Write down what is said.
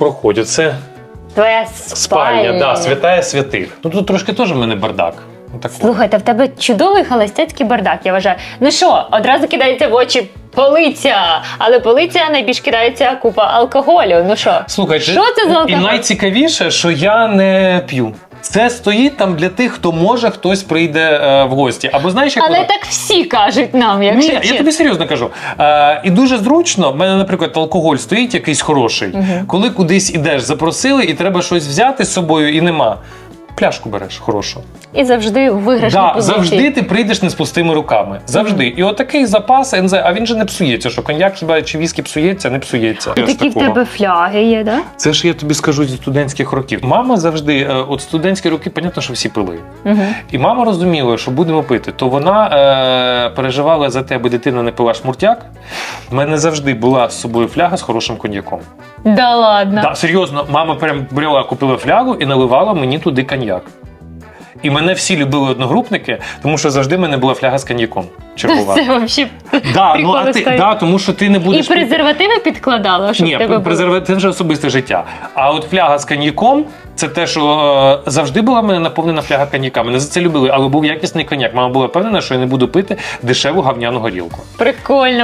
Проходять. Це Твоя спальня, спальня. да, святая святих. Ну тут трошки теж в мене бардак. Отако. Слухайте, в тебе чудовий холостяцький бардак, я вважаю. Ну що, одразу кидається в очі полиця, але полиця найбільш кидається купа алкоголю. Ну що, Слухай, що це за і найцікавіше, що я не п'ю. Це стоїть там для тих, хто може, хтось прийде е, в гості. Або знаєш, як Але воно? так всі кажуть нам, якщо Ні, я чесно. тобі серйозно кажу. Е, і дуже зручно. В мене, наприклад, алкоголь стоїть якийсь хороший. Коли кудись ідеш, запросили, і треба щось взяти з собою, і нема. Пляшку береш хорошу. І завжди у виграшній Да, позиції. завжди ти прийдеш не з пустими руками. Завжди. І отакий запас, знаю, а він же не псується. Що коньяк хіба чи віскі псується, не псується. І такі в тебе фляги є, да? Це ж я тобі скажу зі студентських років. Мама завжди, е, от студентські роки, понятно, що всі пили. Угу. І мама розуміла, що будемо пити. То вона е, переживала за те, аби дитина не пила шмуртяк. У мене завжди була з собою фляга з хорошим коньяком. Да ладно. Да, серйозно, мама прям брала, купила флягу і наливала мені туди коньяк. І мене всі любили одногрупники, тому що завжди в мене була фляга з коньяком. Чергова. Це взагалі. Да, ну, а ти, да, тому що ти не І будеш. пити- презервативи підкладала, щоб Ні, тебе було? презерватив це вже особисте життя. А от фляга з коньяком це те, що е, завжди була в мене наповнена фляга коньяка. Мене за це любили, але був якісний коньяк. Мама була впевнена, що я не буду пити дешеву гавняну горілку. Прикольно.